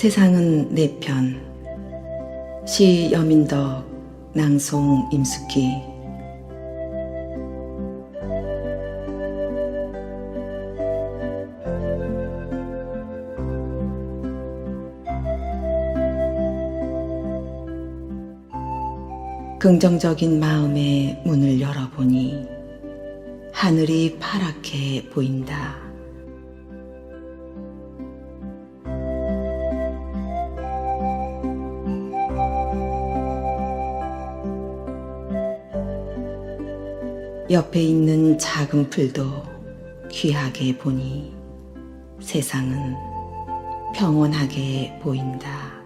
세상은 내 편. 시 여민덕, 낭송 임숙기. 긍정적인 마음의 문을 열어보니 하늘이 파랗게 보인다. 옆에 있는 작은 풀도 귀하게 보니 세상은 평온하게 보인다.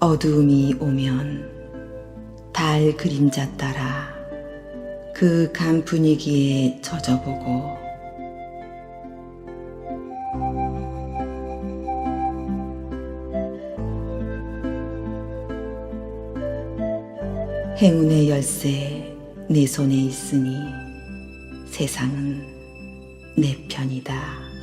어두움이 오면 달 그림자 따라 그 간 분위기에 젖어보고 행운의 열쇠 내 손에 있으니 세상은 내 편이다.